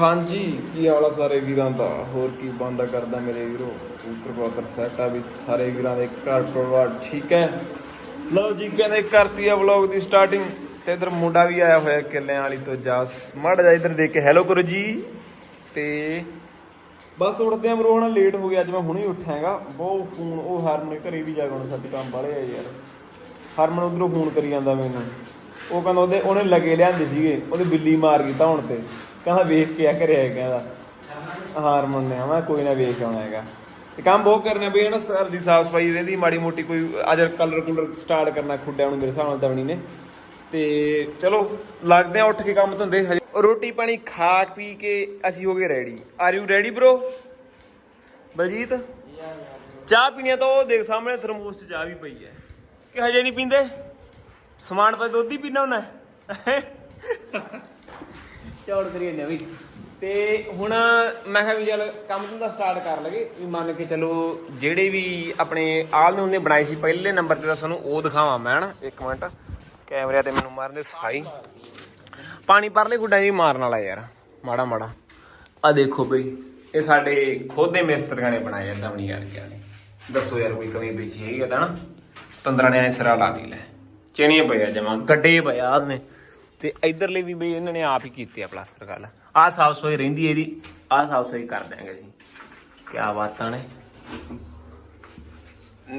ਹਾਂਜੀ, ਕੀ ਹਾਲ ਆ ਸਾਰੇ ਵੀਰਾਂ ਦਾ? ਹੋਰ ਕੀ ਬੰਦਾ ਕਰਦਾ ਮੇਰੇ ਵੀਰੋ? ਉੱਤਰ ਕਬੂਤਰ ਸੈਟ ਆ ਵੀ ਸਾਰੇ ਵੀਰਾਂ ਦੇ ਘਰ ਪਰਿਵਾਰ ਠੀਕ ਹੈ। ਲਓ ਜੀ ਕਹਿੰਦੇ ਕਰਤੀ ਆ ਵਲੌਗ ਦੀ ਸਟਾਰਟਿੰਗ ਤੇ ਇਧਰ ਮੁੰਡਾ ਵੀ ਆਇਆ ਹੋਇਆ ਕਿੱਲਿਆਂ ਵਾਲੀ ਤੋਂ ਜਾਸ। ਮੜ ਜਾ ਇਧਰ ਦੇਖ ਕੇ ਹੈਲੋ ਕਰੋ ਜੀ। ਤੇ ਬਸ ਉੱਠਦੇ ਆ ਬਰੋ, ਹੁਣ ਲੇਟ ਹੋ ਗਿਆ, ਅੱਜ ਮੈਂ ਹੁਣੇ ਹੀ ਉੱਠਿਆਗਾ। ਬਹੁਤ ਫੋਨ, ਉਹ ਹਰਮਨ ਘਰੇ ਵੀ ਜਾ ਕੇ ਹੁਣ ਸੱਚ ਕੰਮ ਵਾਲੇ ਆ ਯਾਰ। ਹਰਮਨ ਉਧਰੋਂ ਫੋਨ ਕਰੀ ਜਾਂਦਾ ਮੈਨੂੰ ਉਹ ਕਹਿੰਦਾ ਉਹਦੇ, ਉਹਨੇ ਲਗੇ ਲਿਆਂਦੇ ਸੀਗੇ, ਉਹਦੇ ਬਿੱਲੀ ਮਾਰ ਗਈ ਹੁਣ ਤੇ। ਕਹਿੰਦਾ ਵੇਖ ਕੇ ਆ ਘਰੇ ਆ ਕਹਿੰਦਾ। ਹਰਮਨ ਨੇ ਮੈਂ, ਕੋਈ ਨਾ ਵੇਖ ਆਉਣਾ ਹੈਗਾ। ਤੇ ਕੰਮ ਬਹੁਤ ਕਰਨਾ ਵੀ ਨਾ ਸਰ ਦੀ ਸਾਫ਼ ਸਫ਼ਾਈ ਰਹਿੰਦੀ, ਮਾੜੀ ਮੋਟੀ ਕੋਈ ਅੱਜ ਕਲਰ ਕੁਲਰ ਸਟਾਰਟ ਕਰਨਾ ਖੁੱਡਿਆਂ ਨੂੰ ਮੇਰੇ ਹਿਸਾਬ ਨਾਲ ਦਵਣੀ ਨੇ। ਤੇ ਚਲੋ, ਲੱਗਦੇ ਆ ਉੱਠ ਕੇ ਕੰਮ ਧੰਦੇ ਰੋਟੀ ਪਾਣੀ ਖਾ ਪੀ ਕੇ ਅਸੀਂ ਹੋ ਗਏ ready are you ready bro Baljit? ਚਾਹ ਪੀਣੀ ਤਾਂ ਉਹ ਦੇਖ ਸਾਹਮਣੇ ਥਰਮੋਸ 'ਚ ਚਾਹ ਵੀ ਪਈ ਹੈ। ਕਿ ਹਜੇ ਨਹੀਂ ਪੀਂਦੇ? ਸਮਾਨ ਪਾ ਦੁੱਧ ਹੀ ਪੀਣਾ ਹੁੰਦਾ ਚੌੜ ਕਰੀਏ ਨੇ ਵੀ ਤੇ ਹੁਣ ਮੈਂ ਕਿਹਾ ਵੀ ਚੱਲ ਕੰਮ ਧੰਦਾ ਸਟਾਰਟ ਕਰ ਲਗੇ ਵੀ ਮੰਨ ਕੇ ਚਲੋ ਜਿਹੜੇ ਵੀ ਆਪਣੇ ਆਲ ਨੇ ਉਹਨੇ ਬਣਾਈ ਸੀ, ਪਹਿਲੇ ਨੰਬਰ ਤੇ ਤਾਂ ਸਾਨੂੰ ਉਹ ਦਿਖਾਵਾਂ ਮੈਂ ਹਨਾ। ਇੱਕ ਮਿੰਟ। ਕੈਮਰੇ ਤੇ ਮੈਨੂੰ ਮਾਰਨ ਦੇ ਸਫ਼ਾਈ ਪਾਣੀ ਪਰਲੇ ਗੁੱਡਾ ਜੀ ਮਾਰਨ ਵਾਲਾ ਯਾਰ। ਮਾੜਾ ਮਾੜਾ। ਆ ਦੇਖੋ ਬਈ, ਇਹ ਸਾਡੇ ਖੁਦ ਦੇ ਮਿਸਤਰੀਆਂ ਨੇ ਬਣਾਏ ਏਦਾਂ ਬਣੀ ਯਾਰ ਕਿਆ ਨੇ। ਦੱਸੋ ਯਾਰ ਕੋਈ ਕਮੀ ਪੇਚੀ ਹੈਗੀ ਆ ਤਾਂ ਨਾ ਤੰਦਰਾਂ ਨੇ ਐ ਸਿਰਾ ਲਾ ਦੀ ਲੈ। ਚਿਣੀਏ ਪਿਆ ਜਮਾ, ਗੱਡੇ ਪਿਆ ਨੇ। ਤੇ ਇਧਰਲੇ ਵੀ ਬਈ ਇਹਨਾਂ ਨੇ ਆਪ ਹੀ ਕੀਤੇ ਆ ਪਲਾਸਟਰ ਗੱਲ। ਆਹ ਸਾਫ਼ ਸਫ਼ਾਈ ਰਹਿੰਦੀ ਇਹਦੀ, ਆਹ ਸਾਫ਼ ਸਫ਼ਾਈ ਕਰ ਦਿਆਂਗੇ ਅਸੀਂ। ਕੀ ਬਾਤਾਂ ਨੇ।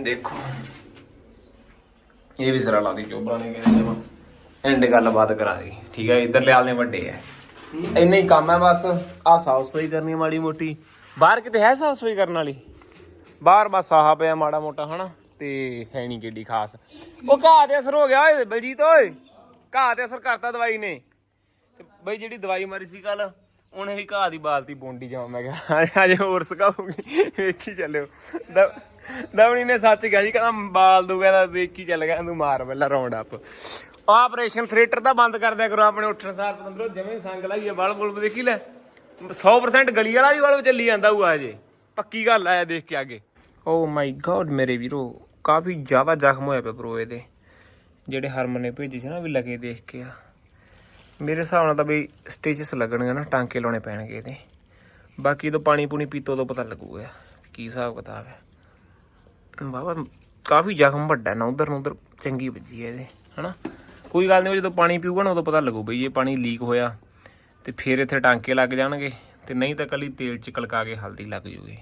ਦੇਖੋ। ਇਹ ਵੀ ਸਿਰਾ ਲਾ ਦੀ ਚੋਬਰਾ ਨੇ ਕਹਿੰਦੇ ਜਮਾ ਐਂਡ ਗੱਲਬਾਤ ਕਰਾ ਦੀ ਠੀਕ ਹੈ, ਇਧਰਲੇ ਆਲ ਵੱਡੇ ਐ ਇੰਨਾ ਹੀ ਕੰਮ ਹੈ ਬਸ। ਆਹ ਸਾਫ਼ ਸਫ਼ਾਈ ਕਰਨੀ ਮਾੜੀ ਮੋਟੀ। ਬਾਹਰ ਕਿਤੇ ਹੈ ਸਾਫ਼ ਸਫ਼ਾਈ ਕਰਨ ਵਾਲੀ? ਬਾਹਰ ਬਸ ਆਹ ਪਿਆ ਮਾੜਾ ਮੋਟਾ, ਹਨਾ? ਤੇ ਹੈ ਨਹੀਂ ਕਿੱਡੀ ਖਾਸ। ਉਹ ਘਾਹ ਤੇ ਅਸਰ ਹੋ ਗਿਆ ਓਏ, ਬਲਜੀਤ ਓਏ। ਘਾਹ ਤੇ ਅਸਰ ਕਰਤਾ ਦਵਾਈ ਨੇ। ਤੇ ਬਈ ਜਿਹੜੀ ਦਵਾਈ ਮਾਰੀ ਸੀ ਕੱਲ ਉਹਨੇ ਵੀ ਘਾਹ ਦੀ ਬਾਲਤੀ ਬੋਂਡੀ ਜਾਵਾਂ ਮੈਂ ਕਿਹਾ। ਅਜੇ ਹੋਰ ਸਕਾਉਗੀ ਵੇਖੀ ਚੱਲਿਓ। ਦ- ਦਵਣੀ ਨੇ ਸੱਚ ਕਿਹਾ ਜੀ ਕਹਿੰਦਾ ਬਾਲ ਦੂ, ਕਹਿੰਦਾ ਵੇਖੀ ਚੱਲ ਗਿਆ, ਤੂੰ ਮਾਰ ਪਹਿਲਾਂ ਰਾਉਂਡ ਅਪ ਆਪਰੇਸ਼ਨ ਥੀਏਟਰ ਦਾ ਬੰਦ ਕਰ ਦਿਆ ਕਰੋ ਆਪਣੇ ਉੱਠਣ ਸਾਰ ਪੰਦਰੋਂ ਜਵੇਂ ਸੰਗ ਲਾਈਏ, ਬਲਬ ਬੁਲ ਦੇਖੀ ਲੈ। 100% ਗਲੀ ਵਾਲਾ ਵੀ ਵਾਲੋ ਚੱਲੀ ਜਾਂਦਾ ਹੋਊ ਅਜੇ ਪੱਕੀ ਗੱਲ ਆ ਦੇਖ ਕੇ ਅੱਗੇ। ਓ ਮਾਈ ਗॉड ਮੇਰੇ ਵੀਰੋ, ਕਾਫੀ ਜ਼ਿਆਦਾ ਜ਼ਖਮ ਹੋਇਆ ਪਿਆ ਬ్రో ਇਹਦੇ। ਜਿਹੜੇ ਹਰਮਨ ਨੇ ਭੇਜੀ ਸੀ ਨਾ ਵੀ ਲਗੇ ਦੇਖ ਕੇ ਆ। ਮੇਰੇ ਹਿਸਾਬ ਨਾਲ ਤਾਂ ਬਈ ਸਟੇਜਸ ਲੱਗਣਗੇ ਨਾ, ਟਾਂਕੇ ਲਾਉਣੇ ਪੈਣਗੇ ਇਹਦੇ। ਬਾਕੀ ਤੋਂ ਪਾਣੀ ਪੂਣੀ ਪੀਤੋ ਤੋਂ ਪਤਾ ਲੱਗੂਗਾ ਕੀ ਹਿਸਾਬ ਕਿਤਾਬ ਹੈ। ਬਾਬਾ ਕਾਫੀ ਜ਼ਖਮ ਵੱਡਾ ਨਾ, ਉਧਰ ਨੂੰ ਉਧਰ ਚੰਗੀ ਵੱਜੀ ਹੈ ਇਹਦੇ, ਹਨਾ? ਕੋਈ ਗੱਲ ਨਹੀਂ ਜਦੋਂ ਪਾਣੀ ਪੀਊਗਾ ਨਾ, ਉਦੋਂ ਪਤਾ ਲੱਗੂ ਬਈ ਇਹ ਪਾਣੀ ਲੀਕ ਹੋਇਆ ਤੇ ਫਿਰ ਇੱਥੇ ਟਾਂਕੇ ਲੱਗ ਜਾਣਗੇ ਤੇ ਨਹੀਂ ਤਾਂ ਕੱਲੀ ਤੇਲ ਚ ਕਲਕਾ ਕੇ ਹਲਦੀ ਲੱਗ ਜੂਗੀ।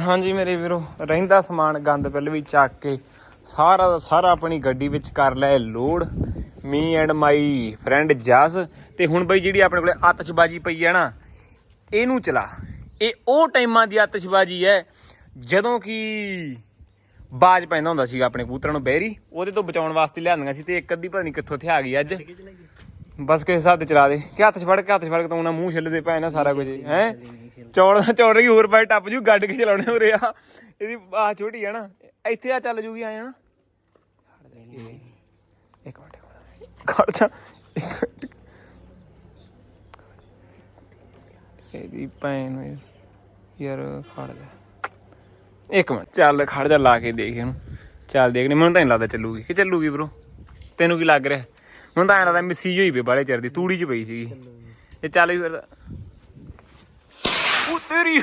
ਹਾਂਜੀ ਮੇਰੇ ਵੀਰੋ, ਰਹਿੰਦਾ ਸਮਾਨ ਗੰਦ ਪਹਿਲੇ ਵੀ ਚੱਕ ਕੇ ਸਾਰਾ ਦਾ ਸਾਰਾ ਆਪਣੀ ਗੱਡੀ ਵਿੱਚ ਕਰ ਲਿਆ load me and my friend Jas. ਤੇ ਹੁਣ ਬਈ ਜਿਹੜੀ ਆਪਣੇ ਕੋਲੇ ਆਤਿਸ਼ਬਾਜੀ ਪਈ ਹੈ ਨਾ, ਇਹਨੂੰ ਚਲਾ। ਇਹ ਉਹ ਟਾਈਮਾਂ ਦੀ ਆਤਿਸ਼ਬਾਜੀ ਹੈ ਜਦੋਂ ਕਿ ਬਾਜ ਪੈਂਦਾ ਹੁੰਦਾ ਸੀਗਾ ਆਪਣੇ ਕਬੂਤਰਾਂ ਨੂੰ ਬਹਿਰੀ। ਉਹਦੇ ਤੋਂ ਬਚਾਉਣ ਵਾਸਤੇ ਲਿਆਂਦੀਆਂ ਸੀ ਤੇ ਇੱਕ ਅੱਧੀ ਪਤਾ ਨਹੀਂ ਕਿੱਥੋਂ ਇੱਥੇ ਆ ਗਈ ਅੱਜ। ਬਸ ਕਿਸੇ ਹਿਸਾਬ ਤੇ ਚਲਾ ਦੇ। ਕਿ ਹੱਥ ਛੜ ਕੇ ਹੱਥ 'ਚ ਫੜ ਕੇ ਤਾਂ ਉਹਨਾਂ ਮੂੰਹ ਛਿੱਲਦੇ ਪਏ ਨਾ ਸਾਰਾ ਕੁਝ, ਹੈ? ਚੌੜ ਚੌੜ ਰਹੀ ਹੋਰ ਪਾਸੇ ਟੱਪ ਜੂ, ਗੱਡ ਕੇ ਚਲਾਉਣੇ ਉਰੇ ਆ। ਇਹਦੀ ਆ ਛੋਟੀ ਹੈ ਨਾ ਇੱਥੇ ਆ ਚੱਲ ਜੂਗੀ ਆਏ ਨਾ ਇੱਕ ਮਿੰਟ ਇੱਕ ਮਿੰਟ। ਖੜ ਜਾ। ਇੱਕ ਮਿੰਟ ਇਹਦੀ ਭੈਣ ਨੂੰ ਯਾਰ ਖੜ ਜਾ। ਇੱਕ ਮਿੰਟ ਚੱਲ ਖੜ ਜਾ ਲਾ ਕੇ ਦੇਖ ਇਹਨੂੰ। ਚੱਲ ਦੇਖ ਨਹੀਂ ਮੈਨੂੰ ਤਾਂ ਨਹੀਂ ਲੱਗਦਾ ਚੱਲੂਗੀ। ਕਿ ਚੱਲੂਗੀ ਬ్రో ਤੈਨੂੰ ਕੀ ਲੱਗ ਰਿਹਾ? ਮੈਨੂੰ ਤਾਂ ਐਂ ਲੱਗਦਾ ਮਿਸੀ ਹੋਈ ਪਈ ਬਾਲੇ ਚਿਰ ਦੀ ਤੂੜੀ 'ਚ ਪਈ ਸੀਗੀ। ਇਹ ਚੱਲ ਵੀ ਫਿਰ ਉਹ ਤੇਰੀ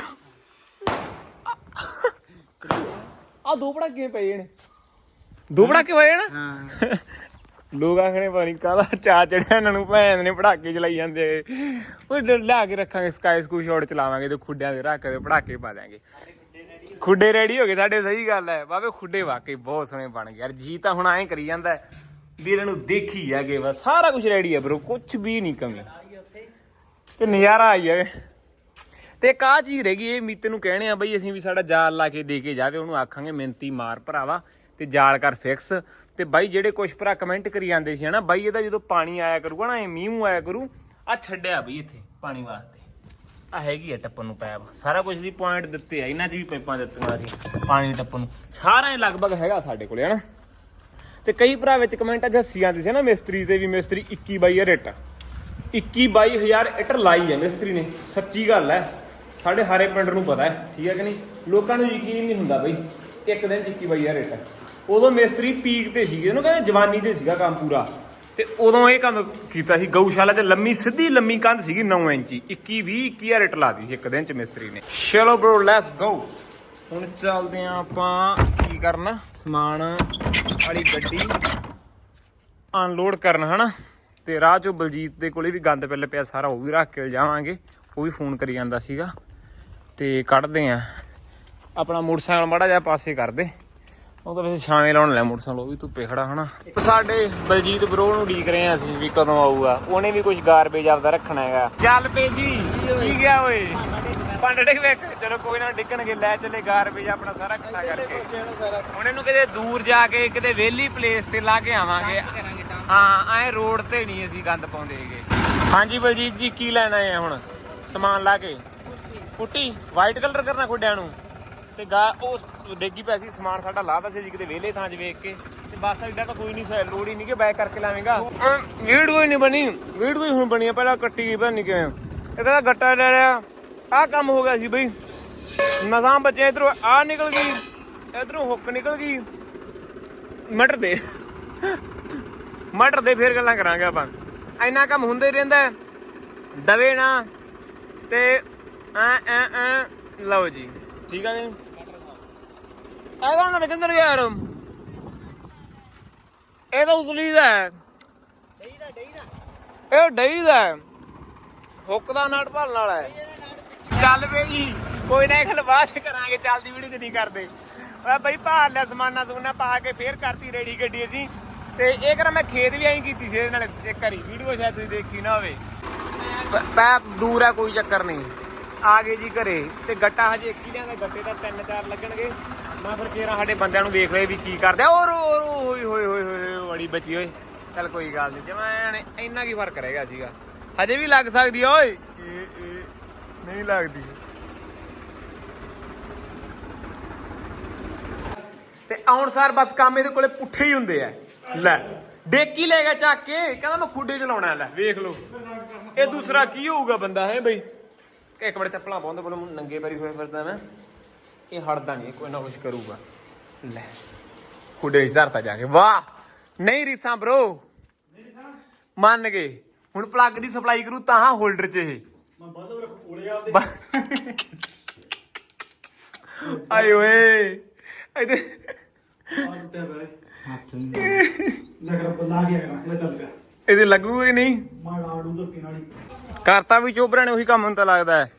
ਆ ਦੋ ਪੜਾਕੇ ਪਏ ਨੇ। ਦੋ ਪੜਾਕੇ ਪਏ ਨੇ? ਹਾਂ। ਲੋਕ ਆਖਣੇ ਨਹੀਂ ਕਾਹਦਾ ਚਾ ਚੜਿਆ ਇਹਨਾਂ ਨੂੰ ਭੈਣ ਨੇ ਪੜਾਕੇ ਚਲਾਈ ਜਾਂਦੇ ਉਹ ਲਿਆ ਕੇ ਰੱਖਾਂਗੇ ਸਕਾਈ ਸਕੂ ਸ਼ਾਟ ਚਲਾਵਾਂਗੇ ਤੇ ਖੁੱਡਿਆਂ ਦੇ ਰੱਖ ਕੇ ਪੜਾਕੇ ਪਾ ਦਿਆਂਗੇ। ਖੁੱਡੇ ਰੈਡੀ ਹੋ ਗਏ ਸਾਡੇ ਸਹੀ ਗੱਲ ਹੈ। ਬਾਬੇ ਖੁੱਡੇ ਵਾਕਈ ਬਹੁਤ ਸੋਹਣੇ ਬਣ ਗਏ। ਯਾਰ ਜੀ ਤਾਂ ਹੁਣ ਐਂ ਕਰੀ ਜਾਂਦਾ ਵੀਰੇ ਨੂੰ ਦੇਖੀ ਜਾਗੇ ਬਸ। ਸਾਰਾ ਕੁਝ ਰੈਡੀ ਹੈ ਬ్రో ਕੁਝ ਵੀ ਨਹੀਂ ਕਮੀ। ਤੇ ਨਜ਼ਾਰਾ ਆਈ ਹੈ ਤੇ ਇੱਕ ਆਹ ਚੀਜ਼ ਰਹਿ ਗਈ, ਇਹ ਮੀਤੇ ਨੂੰ ਕਹਿਣੇ ਆ ਬਈ ਅਸੀਂ ਵੀ ਸਾਡਾ ਜਾਲ ਲਾ ਕੇ ਦੇ ਕੇ ਜਾਵੇ, ਉਹਨੂੰ ਆਖਾਂਗੇ ਮਿੰਤੀ ਮਾਰ ਭਰਾਵਾ ਤੇ ਜਾਲ ਕਰ ਫਿਕਸ ਤੇ ਬਾਈ ਜਿਹੜੇ ਕੁਛ ਭਰਾ ਕਮੈਂਟ ਕਰੀ ਜਾਂਦੇ ਸੀ ਹਨਾ, ਬਾਈ ਇਹਦਾ ਜਦੋਂ ਪਾਣੀ ਆਇਆ ਕਰੂਗਾ ਨਾ, ਇਹ ਮੀਂਹ ਮੂੰਹ ਆਇਆ ਕਰੂ ਆ ਛੱਡਿਆ ਬਈ ਇੱਥੇ ਪਾਣੀ ਵਾਸਤੇ। ਆ ਹੈਗੀ ਆ ਟੱਪਣ ਨੂੰ ਪੈਪ, ਸਾਰਾ ਕੁਝ ਦੀ ਪੁਆਇੰਟ ਦਿੱਤੇ ਆ, ਇਹਨਾਂ 'ਚ ਵੀ ਪਾਈਪਾਂ ਦਿੱਤੀਆਂ ਸੀ ਪਾਣੀ ਟੱਪਣ ਨੂੰ। ਸਾਰਾ ਹੀ ਲਗਭਗ ਹੈਗਾ ਸਾਡੇ ਕੋਲੇ ਹਨਾ। ਤੇ ਕਈ ਭਰਾ ਵਿੱਚ ਕਮੈਂਟਾਂ 'ਚ ਹੱਸੀ ਜਾਂਦੇ ਸੀ ਨਾ ਮਿਸਤਰੀ ਤੇ ਵੀ ਮਿਸਤਰੀ 21 ਬਾਈ ਰੇਟ। ਰਿਟ 21 22000 ਇਟਰ ਲਾਈ ਹੈ ਮਿਸਤਰੀ ਨੇ, ਸੱਚੀ ਗੱਲ ਹੈ ਸਾਡੇ ਹਾਰੇ ਪਿੰਡ ਨੂੰ ਪਤਾ ਹੈ, ਠੀਕ ਹੈ ਕਿ ਨਹੀਂ? ਲੋਕਾਂ ਨੂੰ ਯਕੀਨ ਨਹੀਂ ਹੁੰਦਾ ਬਈ, ਇੱਕ ਦਿਨ 'ਚ 21 22000 ਰੇਟ। ਉਦੋਂ ਮਿਸਤਰੀ ਪੀਕ ਤੇ ਸੀਗੇ, ਉਹਨੂੰ ਕਹਿੰਦੇ ਜਵਾਨੀ ਤੇ ਸੀਗਾ ਕੰਮ ਪੂਰਾ। ਤੇ ਉਦੋਂ ਇਹ ਕੰਮ ਕੀਤਾ ਸੀ, ਗਊਸ਼ਾਲਾ 'ਚ ਲੰਮੀ, ਸਿੱਧੀ ਲੰਮੀ ਕੰਧ ਸੀਗੀ 9 ਇੰਚੀ 21 20 21 ਰੇਟ ਲਾਤੀ ਸੀ ਇੱਕ ਦਿਨ 'ਚ ਮਿਸਤਰੀ ਨੇ। ਚਲੋ ਬ్రో ਲੈਟਸ ਗੋ ਹੁਣ ਚੱਲਦੇ ਆਂ ਆਪਾਂ, ਕੀ ਕਰਨਾ? ਸਮਾਨ, ਵਾਲੀ ਗੱਡੀ ਅਨਲੋਡ ਕਰਨ, ਹਨਾ? ਤੇ ਰਾਹ 'ਚੋਂ ਬਲਜੀਤ ਦੇ ਕੋਲੇ ਵੀ ਗੰਦ ਪਹਿਲੇ ਪਿਆ, ਸਾਰਾ ਉਹ ਵੀ ਰੱਖ ਕੇ ਜਾਵਾਂਗੇ, ਉਹ ਵੀ ਫੋਨ ਕਰੀ ਜਾਂਦਾ ਸੀਗਾ। ਤੇ ਕੱਢਦੇ ਆਂ। ਆਪਣਾ ਮੋਟਰਸਾਈਕਲ ਮਾੜਾ ਜਿਹਾ ਪਾਸੇ ਕਰ ਦੇ। ਉਹ ਤਾਂ ਵੈਸੇ ਛਾਵੇਂ ਲਾਉਣ ਲੈ ਮੋਟਰਸਾਈਕਲ ਉਹ ਵੀ ਧੁੱਪੇ ਖੜਾ ਹਨਾ। ਸਾਡੇ ਬਲਜੀਤ ਬਰੋ ਨੂੰ ਉਡੀਕ ਰਹੇ ਆ ਅਸੀਂ ਵੀ ਕਦੋਂ ਆਊਗਾ। ਉਹਨੇ ਵੀ ਕੁਝ ਗਾਰਬੇਜ ਆਪਦਾ ਰੱਖਣਾ ਹੈਗਾ। ਚੱਲ ਪੇ ਜੀ ਕੀ ਗਿਆ ਓਏ? ਪੰਡ ਡਿੱਗ ਵੇਖ ਚਲੋ ਕੋਈ ਨਾ ਡਿੱਗਣਗੇ। ਲੈ ਚੱਲੇ ਗਾਰਬੇਜ ਆਪਣਾ ਸਾਰਾ ਇਕੱਠਾ ਕਰਕੇ। ਹੁਣ ਇਹਨੂੰ ਕਿਤੇ ਦੂਰ ਜਾ ਕੇ ਕਿਤੇ ਵਿਹਲੀ ਪਲੇਸ ਤੇ ਲਾ ਕੇ ਆਵਾਂਗੇ। ਹਾਂ ਐ ਰੋਡ ਤੇ ਨਹੀਂ ਅਸੀਂ ਗੰਦ ਪਾਉਂਦੇ ਹੈਗੇ। ਹਾਂਜੀ ਬਲਜੀਤ ਜੀ ਕੀ ਲੈਣਾ ਹੈ ਹੁਣ? ਸਮਾਨ ਲਾ ਕੇ। ਪੁੱਟੀ ਵਾਈਟ ਕਲਰ ਕਰਨਾ ਖੁੱਡਿਆਂ ਨੂੰ। ਤੇ ਗਾ, ਉਹ ਡੇਗੀ ਪੈਸੀ ਸਮਾਨ ਸਾਡਾ ਲਾਦਾ ਸੀ ਜੀ ਕਿਤੇ ਵਿਹਲੇ ਥਾਂ 'ਚ ਵੇਖ ਕੇ। ਤੇ ਬਸ ਐਡਾ ਤਾਂ ਕੋਈ ਨਹੀਂ ਸੈ, ਲੋੜ ਹੀ ਨਹੀਂ ਕਿ ਬੈਕ ਕਰਕੇ ਲਾਵੇਂਗਾ। ਵੀਡੀਓ ਹੀ ਨਹੀਂ ਬਣੀ ਵੀਡੀਓ ਹੀ ਹੁਣ ਬਣੀ ਆ, ਪਹਿਲਾਂ ਕੱਟੀ ਗਈ ਪਤਾ ਨਹੀਂ ਕਿਵੇਂ ਇਹ ਕਹਿੰਦਾ ਗੱਟਾ ਲੈ ਲਿਆ। ਆਹ ਕੰਮ ਹੋ ਗਿਆ ਸੀ ਬਈ। ਮਸਾਂ ਬੱਚੇ ਇਧਰੋਂ ਆ ਨਿਕਲ ਗਈ। ਇਧਰੋਂ ਹੁੱਕ ਨਿਕਲ ਗਈ। ਮਟਰ ਦੇ। ਮਟਰ ਦੇ ਫੇਰ ਗੱਲਾਂ ਕਰਾਂਗੇ ਆਪਾਂ। ਇੰਨਾ ਕੰਮ ਹੁੰਦਾ ਹੀ ਰਹਿੰਦਾ। ਦਵੇ ਨਾ। ਤੇ ਐ ਐ ਐ। ਲਓ ਜੀ। ਠੀਕ ਆ ਜੀ। ਇਹਦਾ ਨਾ ਕਿੰਦਰ ਯਾਰ? ਇਹ ਤਾਂ ਉਤਲੀ ਦਾ ਹੈ। ਇਹ ਡਈ ਦਾ ਹੈ। ਹੁੱਕ ਦਾ ਨਟ ਭਰਨ ਵਾਲਾ ਹੈ। ਚੱਲ ਵੇ ਜੀ ਕੋਈ ਨਾ ਖਲ ਬਾਅਦ ਕਰਾਂਗੇ ਚੱਲਦੀ ਵੀਡੀਓ ਤੇ ਨਹੀਂ ਕਰਦੇ। ਓਏ ਬਈ ਭਾਲ ਲਿਆ ਸਮਾਨਾ ਸਮੂਨਾ ਪਾ ਕੇ ਫੇਰ ਕਰਤੀ ਰੈਡੀ ਗੱਡੀ ਅਸੀਂ। ਤੇ ਇਹ ਕਰਾਂ ਮੈਂ ਖੇਤ ਵੀ ਐਂ ਕੀਤੀ ਸੀ ਇਹਦੇ ਨਾਲ ਇੱਕ ਵਾਰੀ। ਵੀਡੀਓ ਸ਼ਾਇਦ ਤੁਸੀਂ ਦੇਖੀ ਨਾ ਹੋਵੇ। ਪੈਪ ਦੂਰ ਆ ਕੋਈ ਚੱਕਰ ਨਹੀਂ। ਆ ਗਏ ਜੀ ਘਰੇ ਤੇ ਗੱਟਾ ਹਜੇ ਇੱਕ ਹੀ ਲਿਆਂਦਾ ਗੱਟੇ ਤਾਂ ਤਿੰਨ ਚਾਰ ਲੱਗਣਗੇ। ਮੈਂ ਫਿਰ ਕੇਰਾ ਸਾਡੇ ਬੰਦਿਆਂ ਨੂੰ ਵੇਖ ਲਏ ਵੀ ਕੀ ਕਰਦੇ ਆ। ਔਰ ਔਰ ਹੋਏ ਹੋਏ ਹੋਏ ਹੋਏ ਬੜੀ ਬਚੀ ਓਏ ਚੱਲ ਕੋਈ ਗੱਲ ਨਹੀਂ ਜਮੈਨ ਇੰਨਾ ਕੀ ਫ਼ਰਕ ਰਹੇਗਾ ਸੀਗਾ। ਹਜੇ ਵੀ ਲੱਗ ਸਕਦੀ ਆ ਓਏ। ਨਹੀਂ ਲੱਗਦੀ। ਤੇ ਆਉਣ ਸਾਰ ਬਸ ਕੰਮ ਇਹਦੇ ਕੋਲੇ ਪੁੱਠੇ ਹੀ ਹੁੰਦੇ ਆ। ਲੈ ਡੇਕੀ ਲੈ ਗਿਆ ਚੱਕ ਕੇ ਕਹਿੰਦਾ ਮੈਂ ਖੁੱਡੇ ਚਲਾਉਣਾ ਲੈ। ਵੇਖ ਲਓ। ਇਹ ਦੂਸਰਾ ਕੀ ਹੋਊਗਾ ਬੰਦਾ ਹੈ ਬਈ? ਇੱਕ ਮਿੰਟ ਚੱਪਲਾਂ ਪਾਉਂਦੇ ਕੋਲ ਨੰਗੇ ਪੈਰੀ ਹੋਏ ਫਿਰਦਾ ਮੈਂ। ਇਹ ਹਟਦਾ ਨਹੀਂ ਕੋਈ ਨਾ ਕੁਛ ਕਰੂਗਾ। ਲੈ ਖੁੱਡੇ ਚ ਧਰਤਾ ਜਾ ਕੇ। ਵਾਹ! ਨਹੀਂ ਰੀਸਾਂ ਬ్రో ਮੰਨ ਗਏ। ਹੁਣ ਪਲੱਗ ਦੀ ਸਪਲਾਈ ਕਰੂ ਤਾਂ ਹਾਂ ਹੋਲਡਰ ਚ ਇਹ। ਆਏ ਓਏ। ਇਹਦੇ ਇਹਦੇ ਲੱਗੂਗਾ ਕਿ ਨਹੀਂ? ਕਰਤਾ ਵੀ ਚੋਬਰਾਂ ਨੇ ਉਹੀ ਕੰਮ ਹੁਣ ਲੱਗਦਾ ਹੈ।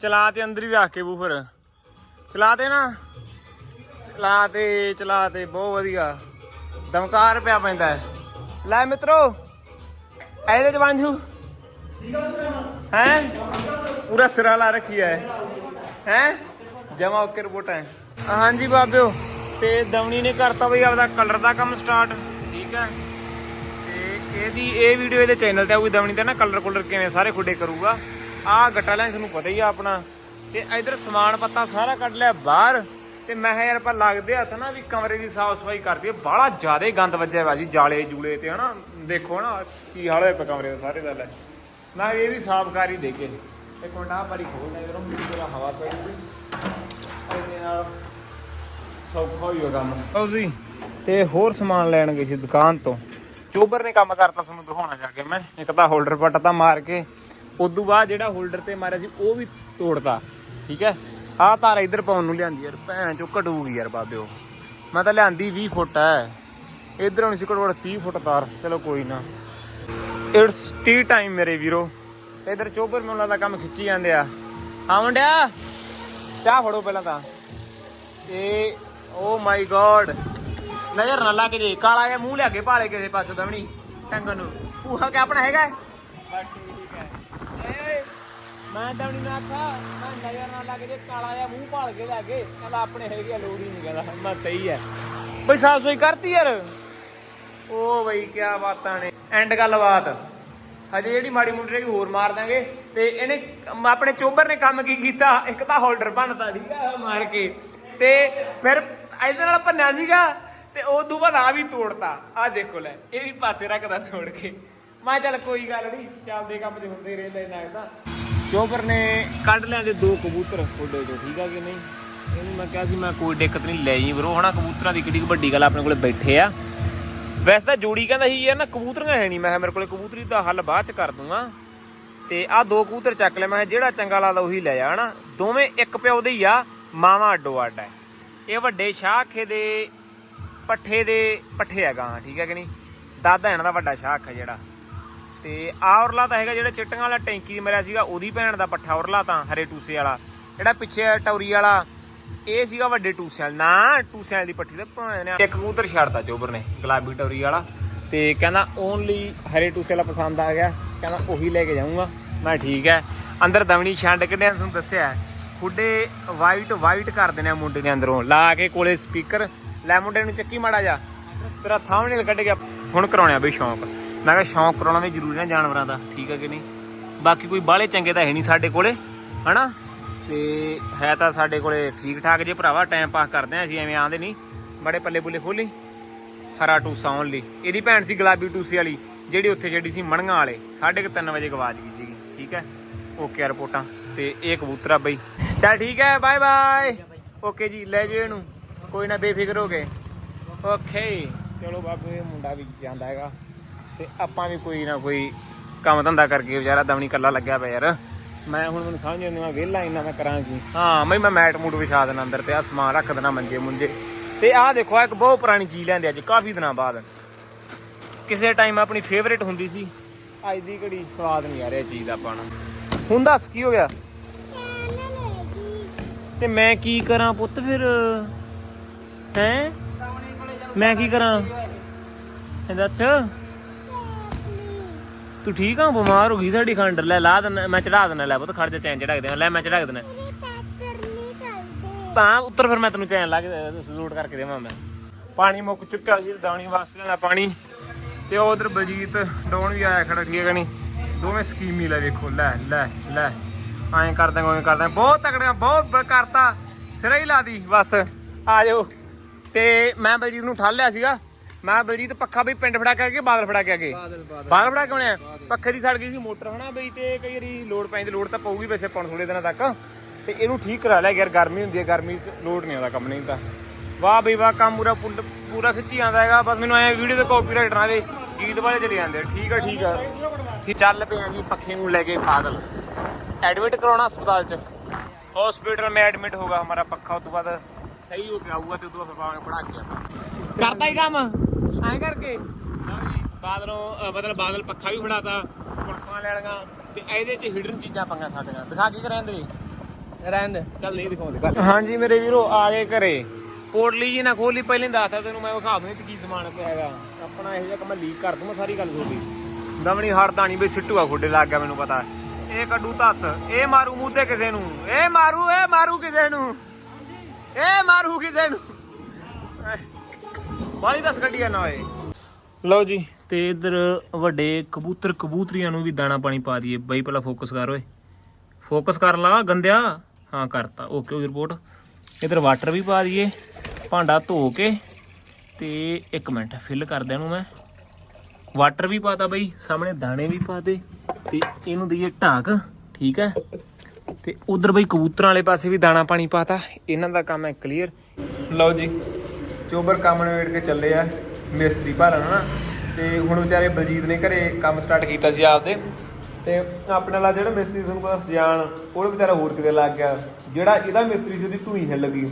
ਚਲਾ ਤੇ ਅੰਦਰ ਹੀ ਰੱਖ ਕੇ ਬੂਫਰ। ਚਲਾ ਤੇ ਨਾ। ਚਲਾ ਤੇ ਚਲਾ ਤੇ, ਬਹੁਤ ਵਧੀਆ। ਦਮਕਾਰ ਪਿਆ ਪੈਂਦਾ ਹੈ। ਲੈ ਮਿੱਤਰੋ, ਇਹਦੇ ਜਵਾਨ ਬਣ ਜੂ। ਹੈ? ਪੂਰਾ ਸਿਰਾ ਲਾ ਰੱਖੀ ਹੈ। ਹੈ? ਜਮਾ ਓਕੇ ਰਿਪੋਰਟ ਹੈ। ਹਾਂਜੀ ਬਾਬਿਓ, ਤੇ ਦਵਣੀ ਨੇ ਕਰਤਾ ਬਈ ਆਪਦਾ ਕਲਰ ਦਾ ਕੰਮ ਸਟਾਰਟ। ਠੀਕ ਹੈ। ਇਹਦੀ ਇਹ ਵੀਡੀਓ ਇਹਦੇ ਚੈਨਲ ਤੇ ਆਊਗੀ, ਦਵਣੀ ਤੇ ਨਾ ਕਲਰ ਕੁਲਰ ਕਿਵੇਂ ਸਾਰੇ ਖੁੱਡੇ ਕਰੂਗਾ। ਆਹ ਗੱਟਾ ਲੈਂਸ ਨੂੰ ਪਤਾ ਹੀ ਆ ਆਪਣਾ। ਤੇ ਇਧਰ ਸਮਾਨ ਪੱਤਾ ਸਾਰਾ ਕੱਢ ਲਿਆ ਬਾਹਰ। ਤੇ ਮੈਂ ਕਿਹਾ ਯਾਰ ਆਪਾਂ ਲੱਗਦੇ ਹੱਥ ਨਾ ਵੀ ਕਮਰੇ ਦੀ ਸਾਫ਼ ਸਫ਼ਾਈ ਕਰਦੀ ਬਾਹਲਾ ਜ਼ਿਆਦਾ ਗੰਦ ਵੱਜਿਆ ਹੋਇਆ ਜੀ, ਜਾਲੇ ਜੂਲੇ ਤੇ ਹਨਾ। ਦੇਖੋ ਨਾ ਕੀ ਹਾਲ ਹੋਇਆ ਪਿਆ ਕਮਰੇ ਦਾ, ਸਾਰੇ ਦਾ ਲੈ। ਮੈਂ ਇਹ ਵੀ ਸਾਫ਼ ਕਰ ਹੀ ਦੇ ਕੇ ਇੱਕ ਮਿੰਟ, ਆਹ ਬਾਰੀ ਖੋਲਦਾ ਇਧਰੋਂ ਮੈਨੂੰ ਜਰਾ ਹਵਾ ਪੈ ਇਹਦੇ ਨਾਲ ਸੌਖਾ ਹੀ ਹੋ ਕੰਮ। ਲਓ ਤੇ ਹੋਰ ਸਮਾਨ ਲੈਣ ਗਏ ਸੀ ਦੁਕਾਨ ਤੋਂ। ਚੋਬਰ ਨੇ ਕੰਮ ਕਰਤਾ ਤੁਹਾਨੂੰ ਦਿਖਾਉਣਾ ਜਾ ਕੇ ਮੈਂ। ਇੱਕ ਤਾਂ ਹੋਲਡਰ ਪੱਟ ਤਾਂ ਮਾਰ ਕੇ। ਉਦੋਂ ਬਾਅਦ ਜਿਹੜਾ ਹੋਲਡਰ ਤੇ ਮਾਰਿਆ ਸੀ, ਉਹ ਵੀ ਤੋੜਤਾ। ਠੀਕ ਹੈ? ਆਹ ਤਾਰ ਇੱਧਰ ਪਾਉਣ ਨੂੰ ਲਿਆਂਦੀ ਯਾਰ, ਭੈਣ ਚੋ ਘਟੂਗੀ ਯਾਰ ਬਾਬਿਓ। ਮੈਂ ਤਾਂ ਲਿਆਂਦੀ 20 ਫੁੱਟ ਹੈ। ਇੱਧਰੋਂ ਨਹੀਂ ਸੀ ਘਟੋੜ 30 ਫੁੱਟ ਤਾਰ। ਚਲੋ ਕੋਈ ਨਾ। ਇਟਸ ਟੀ ਟਾਈਮ ਮੇਰੇ ਵੀਰੋ। ਤੇ ਇੱਧਰ ਚੋਬਰ ਮੈਨੂੰ ਲੱਗਦਾ ਕੰਮ ਖਿੱਚੀ ਜਾਂਦੇ ਆ। ਹਾਂ ਚਾਹ ਫੜੋ ਪਹਿਲਾਂ ਤਾਂ। ਤੇ ਓ ਮਾਈ ਗੋਡ ਨਜ਼ਰ ਨਾ ਲੱਗ ਜੇ ਕਾਲਾ ਜਿਹਾ ਮੂੰਹ ਲਿਆ ਕੇ ਭਾਲੇ ਕਿਸੇ ਪਾਸੇ ਦਵਣੀ ਟੰਗਨ ਨੂੰ। ਪੂਹਾ ਕਿ ਆਪਣਾ ਹੈਗਾ? ਹੈ। ਮੈਂ ਦਵਣੀ ਨੂੰ ਆਖਾ ਮੈਂ ਨਜ਼ਰ ਨਾ ਲੱਗ ਜੇ ਕਾਲਾ ਜਿਹਾ ਮੂੰਹ ਭਾਲ ਕੇ ਲੱਗੇ ਕਹਿੰਦਾ ਆਪਣੇ ਹੈਗੇ ਲੋੜ ਹੀ ਨਹੀਂ ਕਹਿੰਦਾ। ਮੈਂ ਸਹੀ ਹੈ। ਬਈ ਸਾਫ਼ ਸਫ਼ਾਈ ਕਰਤੀ ਯਾਰ। ਓ ਬਈ ਕੀ ਬਾਤਾਂ ਨੇ। ਐਂਡ ਗੱਲਬਾਤ। ਹਜੇ ਜਿਹੜੀ ਮਾੜੀ ਮੁੰਡੀ ਰਹੀ ਹੋਰ ਮਾਰ ਦਾਂਗੇ। ਤੇ ਇਹਨੇ ਆਪਣੇ ਚੋਬਰ ਨੇ ਕੰਮ ਕੀ ਕੀਤਾ? ਇੱਕ ਤਾਂ ਹੋਲਡਰ ਬਣਤਾ ਠੀਕ ਆ ਮਾਰ ਕੇ। ਤੇ ਫਿਰ ਇਹਦੇ ਨਾਲ ਭੰਨਿਆ ਸੀਗਾ। ਤੇ ਉਸ ਤੋਂ ਬਾਅਦ ਆ ਵੀ ਤੋੜਤਾ। ਆ ਦੇਖੋ ਲੈ, ਇਹ ਵੀ ਪਾਸੇ ਰੱਖਦਾ ਤੋੜ ਕੇ। ਮੈਂ ਚੱਲ ਕੋਈ ਗੱਲ ਨਹੀਂ ਚੱਲਦੇ ਕੰਮ 'ਚ ਹੁੰਦੇ ਰਹਿੰਦਾ ਇਹਨਾਂ ਦਾ ਚੋਬਰ ਨੇ ਕੱਢ ਲਿਆ ਤੇ ਦੋ ਕਬੂਤਰ। ਫੋਟੋ ਚੋਂ ਠੀਕ ਆ ਕਿ ਨਹੀਂ? ਇਹਨੂੰ ਮੈਂ ਕਿਹਾ ਸੀ ਮੈਂ ਕੋਈ ਦਿੱਕਤ ਨਹੀਂ ਲੈ ਜੀ ਬਰੋ ਹਨਾ ਕਬੂਤਰਾਂ ਦੀ ਕਿੱਡੀ ਵੱਡੀ ਗੱਲ ਆਪਣੇ ਕੋਲੇ ਬੈਠੇ ਆ। ਵੈਸੇ ਤਾਂ ਜੋੜੀ ਕਹਿੰਦਾ ਸੀ ਯਾਰ ਨਾ ਕਬੂਤਰੀਆਂ ਹੈ ਨਹੀਂ ਮੈਂ ਕਿਹਾ ਮੇਰੇ ਕੋਲੇ ਕਬੂਤਰੀ ਦਾ ਹੱਲ ਬਾਅਦ ਚ ਕਰ ਦੂੰਗਾ। ਤੇ ਆ ਦੋ ਕਬੂਤਰ ਚੱਕ ਲੈ ਮੈਂ ਜਿਹੜਾ ਚੰਗਾ ਲੱਗਦਾ ਉਹੀ ਲੈ ਜਾ ਹਨਾ ਦੋਵੇਂ ਇੱਕ ਪਿਓ ਦੇ ਹੀ ਆ, ਮਾਵਾ ਅੱਡੋ ਅੱਡ ਹੈ ਇਹ ਵੱਡੇ ਸ਼ਾਖੇ ਦੇ ਪੱਠੇ ਦੇ ਪੱਠੇ ਹੈਗਾ, ਠੀਕ ਹੈ ਕਿ ਨਹੀਂ? ਦਾਦਾ ਇਹਨਾਂ ਦਾ ਵੱਡਾ ਸ਼ਾਖ ਹੈ ਜਿਹੜਾ। ਤੇ ਆ ਉਰਲਾ ਤਾਂ ਹੈਗਾ ਜਿਹੜਾ ਚਿੱਟੀਆਂ ਵਾਲਾ ਟੈਂਕੀ ਮਰਿਆ ਸੀਗਾ, ਉਹਦੀ ਭੈਣ ਦਾ ਪੱਠਾ ਉਰਲਾ ਤਾਂ, ਹਰੇ ਟੂਸੇ ਵਾਲਾ। ਜਿਹੜਾ ਪਿੱਛੇ ਟੌਰੀ ਵਾਲਾ, ਇਹ ਸੀਗਾ ਵੱਡੇ ਟੂਸੇ ਨਾ, ਟੂਸੇ ਦੀ ਪੱਠੀ ਤੇ ਭੈਣ ਨੇ ਇੱਕ ਕਬੂਤਰ ਛੱਡਤਾ ਚੋਬਰ ਨੇ, ਗੁਲਾਬੀ ਟੌਰੀ ਵਾਲਾ। ਤੇ ਕਹਿੰਦਾ ਓਨਲੀ ਹਰੇ ਟੂਸੇ ਵਾਲਾ ਪਸੰਦ ਆ ਗਿਆ। ਕਹਿੰਦਾ, ਉਹੀ ਲੈ ਕੇ ਜਾਊਂਗਾ। ਮੈਂ ਠੀਕ ਹੈ। ਅੰਦਰ ਦਵਣੀ ਛੰਡ ਕੇ ਤੁਹਾਨੂੰ ਦੱਸਿਆ। ਖੁੱਡੇ ਵਾਈਟ ਵਾਈਟ ਕਰ ਦੇਣੇ ਆ ਮੁੰਡੇ ਨੇ ਅੰਦਰੋਂ। ਲਾ ਕੇ ਕੋਲੇ ਸਪੀਕਰ ਲੈ ਮੁੰਡੇ ਨੂੰ ਚੱਕੀ ਮਾੜਾ ਜਾ। ਤੇਰਾ ਥੰਬਨੇਲ ਕੱਢ ਗਿਆ। ਹੁਣ ਕਰਾਉਣਿਆ ਬਈ ਸ਼ੌਂਕ। ਮੈਂ ਕਿਹਾ ਸ਼ੌਂਕ ਕਰਾਉਣਾ ਵੀ ਜ਼ਰੂਰੀ ਨਾ ਜਾਨਵਰਾਂ ਦਾ, ਠੀਕ ਹੈ ਕਿ ਨਹੀਂ? ਬਾਕੀ ਕੋਈ ਬਾਹਲੇ ਚੰਗੇ ਤਾਂ ਹੈ ਨਹੀਂ ਸਾਡੇ ਕੋਲੇ, ਹਨਾ? ਤੇ ਹੈ ਤਾਂ ਸਾਡੇ ਕੋਲੇ ਠੀਕ ਠਾਕ ਜੇ ਭਰਾਵਾ ਟਾਈਮ ਪਾਸ ਕਰਦੇ ਆ ਅਸੀਂ, ਐਵੇਂ ਆਂਦੇ ਨਹੀਂ ਬੜੇ ਪੱਲੇ ਪੁੱਲੇ ਖੋਲੀ ਹਰਾ ਟੂਸਾ ਓਨਲੀ ਇਹਦੀ ਭੈਣ ਸੀ ਗੁਲਾਬੀ ਟੂਸੇ ਵਾਲੀ, ਜਿਹੜੀ ਉੱਥੇ ਛੱਡੀ ਸੀ ਮਣੀਆਂ ਵਾਲੇ। 3:30 ਵਜੇ ਗਵਾਚ ਗਈ ਸੀਗੀ, ਠੀਕ ਹੈ ਓਕੇ ਰਿਪੋਰਟਾਂ। ਤੇ ਇਹ ਕਬੂਤਰਾ ਬਈ। ਚਲ ਠੀਕ ਹੈ ਬਾਏ ਬਾਏ ਓਕੇ ਜੀ, ਲੈ ਜਿਓ ਇਹਨੂੰ। ਕੋਈ ਨਾ ਬੇਫਿਕਰ ਹੋ ਕੇ। ਓਕੇ ਚਲੋ ਬਾਬੂ ਇਹ ਮੁੰਡਾ ਵੀ ਜਾਂਦਾ ਹੈਗਾ। ਤੇ ਆਪਾਂ ਵੀ ਕੋਈ ਨਾ ਕੋਈ ਕੰਮ ਧੰਦਾ ਕਰਕੇ ਵਿਚਾਰਾ ਦਮਣੀ ਕੱਲਾ ਲੱਗਿਆ ਪਿਆ ਯਾਰ। ਮੈਂ ਹੁਣ ਮੈਨੂੰ ਸਮਝ ਨਹੀਂ ਆਉਂਦੀ ਮੈਂ ਵਿਹਲਾ ਇੰਨਾ ਮੈਂ ਕਰਾਂ ਕੀ। ਹਾਂ ਮੈਂ ਮੈਂ ਮੈਟ ਮੂਟ ਵਿਛਾ ਦੇਣਾ ਅੰਦਰ ਤੇ ਆ ਸਮਾਨ ਰੱਖ ਦੇਣਾ ਮੰਜੇ ਮੁੰਜੇ। ਤੇ ਆਹ ਦੇਖੋ ਆਹ ਇੱਕ ਬਹੁਤ ਪੁਰਾਣੀ ਚੀਜ਼ ਲੈਂਦੇ ਅੱਜ ਕਾਫੀ ਦਿਨਾਂ ਬਾਅਦ। ਕਿਸੇ ਟਾਈਮ ਆਪਣੀ ਫੇਵਰੇਟ ਹੁੰਦੀ ਸੀ। ਅੱਜ ਦੀ ਘੜੀ ਸਵਾਦ ਨਹੀਂ ਆ ਰਿਹਾ ਇਹ ਚੀਜ਼ ਦਾ ਆਪਾਂ ਨੂੰ। ਹੁਣ ਦੱਸ ਕੀ ਹੋ ਗਿਆ? ਤੇ ਮੈਂ ਕੀ ਕਰਾਂ ਪੁੱਤ ਫਿਰ? ਹੈ? ਮੈਂ ਕੀ ਕਰਾਂ? ਇਹ ਦੱਸ। ਤੂੰ ਠੀਕ ਆ? ਬਿਮਾਰ ਹੋ ਗਈ ਸਾਡੀ ਖੰਡ। ਲੈ, ਲਾ ਦੇਣਾ ਮੈਂ ਚੜਾ ਦੇਣਾ ਲੈ ਪੁੱਤ, ਖੜ ਜਾ, ਚੈਨ ਚੜਾ ਕੇ ਲੈ, ਮੈਂ ਚੜਾ ਕੇ ਤਾਂ ਉੱਤਰ ਫਿਰ ਮੈਂ ਤੈਨੂੰ ਚੈਨ ਲਾ ਕੇ ਸਲੂਟ ਕਰਕੇ ਦੇਵਾਂ ਮੈਂ। ਪਾਣੀ ਮੁੱਕ ਚੁੱਕਿਆ ਸੀ, ਦਾਣੀ ਵਾਸਤੇ ਦਾ ਪਾਣੀ। ਤੇ ਉਧਰ ਬਲਜੀਤ ਡਾਉਣ ਵੀ ਆਇਆ ਖੜਾ ਠੀਕ ਹੈ ਦੋਵੇਂ ਸਕੀਮੀ ਲੈ ਵੇਖੋ, ਲੈ ਲੈ ਲੈ। ਐਂ ਕਰਦਾ ਐਂ ਕਰਦਾ। ਬਹੁਤ ਤਕੜਿਆ ਬਹੁਤ ਬ- ਕਰਤਾ। ਸਿਰੇ ਹੀ ਲਾਦੀ ਬਸ। ਆ ਜਾਓ। ਤੇ ਮੈਂ ਬਲਜੀਤ ਨੂੰ ਠਾਲ ਲਿਆ ਸੀਗਾ। ਮੈਂ ਬਲਜੀਤ ਪੱਖਾ ਵੀ ਪਿੰਡ ਫੜਾ ਕੇ ਆ ਕੇ ਬਾਦਲ ਫੜਾ ਕੇ ਆ ਗਏ? ਬਾਦਲ ਫੜਾ ਕੇ ਆਉਣੇ ਪੱਖੇ ਦੀ ਸੜ ਗਈ ਸੀ ਮੋਟਰ ਹਨਾ ਬਈ? ਤੇ ਕਈ ਵਾਰੀ ਲੋਡ ਪੈਂਦੀ ਲੋਡ ਤਾਂ ਪਊਗੀ ਵੈਸੇ ਪਾਉਣ ਥੋੜੇ ਦਿਨਾਂ ਤੱਕ। ਤੇ ਇਹਨੂੰ ਠੀਕ ਕਰਾ ਲਿਆ ਯਾਰ ਗਰਮੀ ਹੁੰਦੀ ਹੈ ਗਰਮੀ 'ਚ ਲੋਡ ਨਹੀਂ ਆਉਂਦਾ ਕੰਮ ਨਹੀਂ ਤਾਂ। ਵਾਹ ਬਈ ਵਾਹ ਕੰਮ ਪੂਰਾ ਪੂਰਾ ਖਿੱਚੀ ਜਾਂਦਾ ਹੈਗਾ। ਬਸ ਮੈਨੂੰ ਐ ਵੀਡੀਓ ਤੇ ਕਾਪੀਰਾਈਟ ਨਾ ਦੇ ਗੀਤ ਵਾਲੇ ਚਲੇ ਜਾਂਦੇ। ਠੀਕ ਆ ਠੀਕ ਆ। ਫਿਰ ਚੱਲ ਪਿਆ ਜੀ ਪੱਖੇ ਨੂੰ ਲੈ ਕੇ ਬਾਦਲ। ਐਡਮਿਟ ਕਰਾਉਣਾ ਹਸਪਤਾਲ 'ਚ। ਹਸਪੀਟਲ में ਐਡਮਿਟ ਹੋਗਾ ਹਮਾਰਾ ਪੱਖਾ ਉਸ ਤੋਂ ਬਾਅਦ ਸਹੀ ਹੋ ਕੇ ਆਊਗਾ ਤੇ ਬਾਅਦ ਫਿਰ ਪੜਾ ਕੇ ਆਪਾਂ। ਕਰਤਾ ਹੀ ਕੰਮ। ਐਂ ਕਰਕੇ। ਬਾਦਲੋਂ ਮਤਲਬ ਬਾਦਲ ਪੱਖਾ ਵੀ ਫੜਾਤਾ ਕੁਲਫਾਂ ਲੈ ਲਗਾ ਤੇ ਇਹਦੇ 'ਚ ਹਿਡਨ ਚੀਜ਼ਾਂ ਪੰਗਾ ਸਾਡੀਆਂ। ਦਿਖਾ ਕੇ ਕਰਾਂਦੇ ਰਹਿਣ ਦੇ। ਚੱਲ ਨਹੀਂ ਦਿਖਾਉਂਦੇ ਗੱਲ ਹਾਂਜੀ ਮੇਰੇ ਵੀਰੋ ਆ ਗਏ ਘਰੇ। ਪੋਟਲੀ ਜੀ ਨਾ ਖੋਲੀ ਪਹਿਲਾਂ ਹੀ ਦੱਸਤਾ ਤੈਨੂੰ ਮੈਂ ਵਿਖਾ ਦੂੰ ਇਹ 'ਚ ਕੀ ਸਮਾਨ ਪਿਆ ਹੈਗਾ। ਆਪਣਾ ਇਹੋ ਜਿਹਾ ਕੰਮ ਲੀਕ ਕਰ ਦੂੰਗਾ ਸਾਰੀ ਗੱਲ ਤੁਹਾਡੀ ਦਮਣੀ ਹੜਦਾਣੀ ਬਈ ਸਿੱਟੂਆ ਖੋਡੇ ਲੱਗ ਗਿਆ ਮੈਨੂੰ ਪਤਾ। ਇਹ ਕੱਢੂ ਧੱਸ ਇਹ ਮਾਰੂ ਮੂੰਹ ਤੇ ਕਿਸੇ ਨੂੰ ਇਹ ਮਾਰੂ ਇਹ ਮਾਰੂ ਕਿਸੇ ਨੂੰ। ਇਹ ਮਾਰੂ ਕਿਸੇ ਨੂੰ। ਬਾਲੀ ਦੱਸ ਕੱਢੀਆ ਨਾ ਓਏ। ਲਓ ਜੀ, ਤੇ ਇਧਰ ਵੱਡੇ ਕਬੂਤਰ ਕਬੂਤਰੀਆਂ ਨੂੰ ਵੀ ਦਾਣਾ ਪਾਣੀ ਪਾ ਦਈਏ। ਬਈ, ਪਹਿਲਾਂ ਫੋਕਸ ਕਰ ਓਏ। ਫੋਕਸ ਕਰ ਲਾ, ਗੰਦਿਆ। ਹਾਂ, ਕਰਤਾ। ਓਕੇ ਉਹਦੀ ਰਿਪੋਰਟ ਇਧਰ ਵਾਟਰ ਵੀ ਪਾ ਦਈਏ। ਭਾਂਡਾ ਧੋ ਕੇ। ਤੇ 1 ਮਿੰਟ ਫਿਲ ਕਰ ਦਿਆਂ ਨੂੰ ਮੈਂ। ਵਾਟਰ ਵੀ ਪਾਤਾ ਬਈ, ਸਾਹਮਣੇ ਦਾਣੇ ਵੀ ਪਾਤੇ। ਤੇ ਇਹਨੂੰ ਦਈਏ ਢਾਕ। ਠੀਕ ਹੈ? ਤੇ ਉਧਰ ਬਈ ਕਬੂਤਰਾਂ ਵਾਲੇ ਪਾਸੇ ਵੀ ਦਾਣਾ ਪਾਣੀ ਪਾਤਾ। ਇਹਨਾਂ ਦਾ ਕੰਮ ਹੈ ਕਲੀਅਰ ਲਓ ਜੀ, ਚੋਬਰ ਕੰਮ ਨਿਬੇੜ ਕੇ ਚੱਲੇ ਆ ਮਿਸਤਰੀ ਭਾਲਣ ਨਾ। ਤੇ ਹੁਣ ਵਿਚਾਰੇ ਬਲਜੀਤ ਨੇ ਘਰੇ ਕੰਮ ਸਟਾਰਟ ਕੀਤਾ ਸੀ ਆਪਦੇ। ਤੇ ਆਪਣੇ ਨਾਲ ਜਿਹੜਾ ਮਿਸਤਰੀ ਤੁਹਾਨੂੰ ਪਤਾ ਸਜਾਨ, ਉਹ ਵਿਚਾਰਾ ਹੋਰ ਕਿਤੇ ਲੱਗ ਗਿਆ। ਜਿਹੜਾ ਇਹਦਾ ਮਿਸਤਰੀ ਸੀ ਉਹਦੀ ਧੂਈ ਹਿੱਲ ਗਈ।